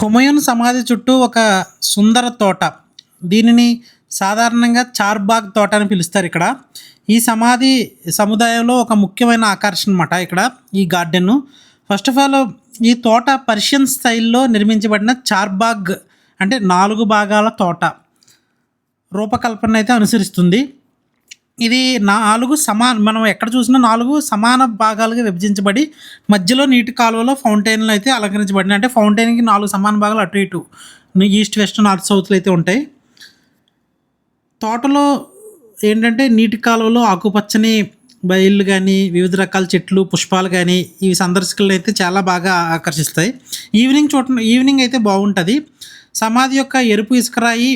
హుమయూన్ సమాధి చుట్టూ ఒక సుందర తోట. దీనిని సాధారణంగా చార్బాగ్ తోట అని పిలుస్తారు ఇక్కడ. ఈ సమాధి సముదాయంలో ఒక ముఖ్యమైన ఆకర్షణ అన్నమాట ఇక్కడ ఈ గార్డెన్. ఫస్ట్ ఆఫ్ ఆల్ ఈ తోట పర్షియన్ స్టైల్లో నిర్మించబడిన చార్బాగ్ అంటే నాలుగు భాగాల తోట రూపకల్పన అయితే అనుసరిస్తుంది. ఇది నాలుగు సమాన మనం ఎక్కడ చూసినా నాలుగు సమాన భాగాలుగా విభజించబడి మధ్యలో నీటి కాలువలో ఫౌంటైన్లు అయితే అలంకరించబడినాయి. అంటే ఫౌంటైన్కి నాలుగు సమాన భాగాలు అటు ఇటు. ఈస్ట్ వెస్ట్ నార్త్ సౌత్లు అయితే ఉంటాయి. తోటలో ఏంటంటే నీటి కాలువలో ఆకుపచ్చని బయళ్ళు కానీ వివిధ రకాల చెట్లు పుష్పాలు కానీ ఇవి సందర్శకులను అయితే చాలా బాగా ఆకర్షిస్తాయి. ఈవినింగ్ చూడ ఈవినింగ్ అయితే బాగుంటుంది. సమాధి యొక్క ఎరుపు ఇసుకరాయి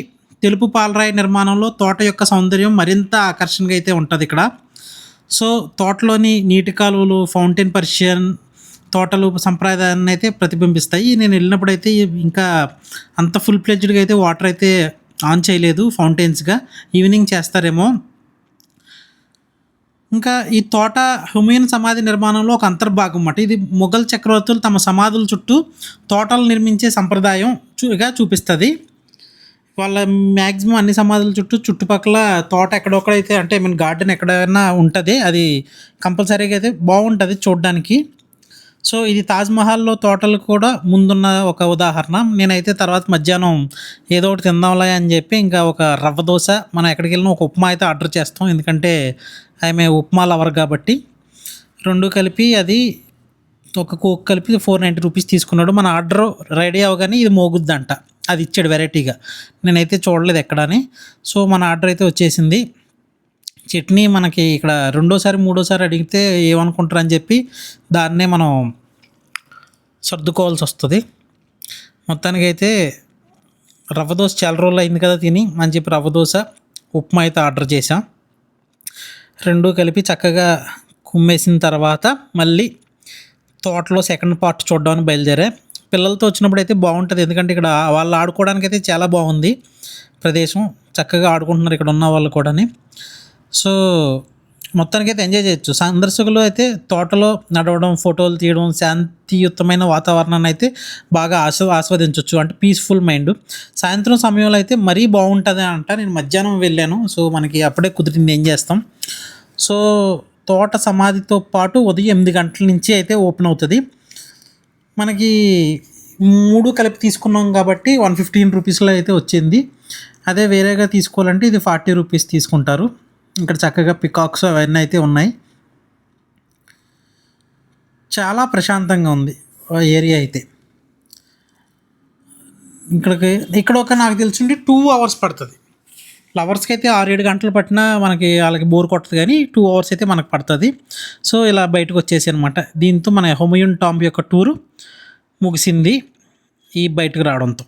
తెలుపు పాలరాయి నిర్మాణంలో తోట యొక్క సౌందర్యం మరింత ఆకర్షణగా అయితే ఉంటుంది ఇక్కడ. సో తోటలోని నీటి కాలువలు ఫౌంటైన్ పర్షియన్ తోటలు సంప్రదాయాన్ని అయితే ప్రతిబింబిస్తాయి. నేను వెళ్ళినప్పుడు అయితే ఇంకా అంత ఫుల్ ప్లెజ్డ్గా అయితే వాటర్ అయితే ఆన్ చేయలేదు ఫౌంటైన్స్గా ఈవినింగ్ చేస్తారేమో. ఇంకా ఈ తోట హుమయూన్ సమాధి నిర్మాణంలో ఒక అంతర్భాగం అన్నమాట. ఇది మొఘల్ చక్రవర్తులు తమ సమాధుల చుట్టూ తోటలు నిర్మించే సంప్రదాయం చూగా చూపిస్తుంది. వాళ్ళ మ్యాక్సిమం అన్ని సమాధుల చుట్టూ చుట్టుపక్కల తోట ఎక్కడొక్కడైతే అంటే ఐ మీన్ గార్డెన్ ఎక్కడైనా ఉంటుంది అది కంపల్సరీగా అయితే బాగుంటుంది చూడడానికి. సో ఇది తాజ్మహల్లో తోటలు కూడా ముందున్న ఒక ఉదాహరణ. నేనైతే తర్వాత మధ్యాహ్నం ఏదో ఒకటి తిందాంలే అని చెప్పి ఇంకా ఒక రవ్వ దోశ మనం ఎక్కడికి వెళ్ళినా ఒక ఉప్మా అయితే ఆర్డర్ చేస్తాం. ఎందుకంటే ఆమె ఉప్మా లవర్ కాబట్టి. రెండు కలిపి అది ఒక కోక్ కలిపి ఫోర్ నైంటీ రూపీస్ తీసుకున్నాడు. మన ఆర్డర్ రెడీ అవ్వగానే ఇది మోగుద్దంట. అది ఇచ్చాడు వెరైటీగా. నేనైతే చూడలేదు ఎక్కడని. సో మన ఆర్డర్ అయితే వచ్చేసింది. చట్నీ మనకి ఇక్కడ రెండోసారి మూడోసారి అడిగితే ఏమనుకుంటారని చెప్పి దాన్నే మనం సర్దుకోవాల్సి వస్తుంది. మొత్తానికి అయితే రవ్వ దోశ చాలా రోజులు అయింది కదా తిని అని చెప్పి రవ్వ దోశ ఉప్మా అయితే ఆర్డర్ చేసాం రెండు కలిపి చక్కగా కుమ్మేసిన తర్వాత మళ్ళీ తోటలో సెకండ్ పార్ట్ చూడడానికి బయలుదేరా. పిల్లలతో వచ్చినప్పుడు అయితే బాగుంటుంది. ఎందుకంటే ఇక్కడ వాళ్ళు ఆడుకోవడానికి అయితే చాలా బాగుంది ప్రదేశం. చక్కగా ఆడుకుంటున్నారు ఇక్కడ ఉన్న వాళ్ళు కూడాని. సో మొత్తానికి అయితే ఎంజాయ్ చేయొచ్చు. సందర్శకులు అయితే తోటలో నడవడం ఫోటోలు తీయడం శాంతియుతమైన వాతావరణాన్ని అయితే బాగా ఆస్వా ఆస్వాదించవచ్చు అంటే పీస్ఫుల్ మైండ్ సాయంత్రం సమయంలో అయితే మరీ బాగుంటుంది అంట. నేను మధ్యాహ్నం వెళ్ళాను. సో మనకి అప్పుడే కుదిరింది. ఏం చేస్తాం? సో తోట సమాధితో పాటు ఉదయం ఎనిమిది గంటల నుంచి అయితే ఓపెన్ అవుతుంది. మనకి మూడు కలిపి తీసుకున్నాం కాబట్టి వన్ ఫిఫ్టీన్ రూపీస్లో అయితే వచ్చింది. అదే వేరేగా తీసుకోవాలంటే ఇది ఫార్టీ రూపీస్ తీసుకుంటారు. ఇక్కడ చక్కగా పికాక్స్ అవన్నీ అయితే ఉన్నాయి. చాలా ప్రశాంతంగా ఉంది ఏరియా అయితే. ఇక్కడికి ఇక్కడ ఒక నాకు తెలిసిండి టూ అవర్స్ పడుతుంది. లవర్స్కి అయితే ఆరు ఏడు గంటలు పట్టినా మనకి వాళ్ళకి బోర్ కొట్టదు కానీ టూ అవర్స్ అయితే మనకు పడుతుంది. సో ఇలా బయటకు వచ్చేసి అనమాట దీంతో మన హోమయూన్ టాంబ్ యొక్క టూరు. ముగిసింది ఈ బయటకు రావడంతో.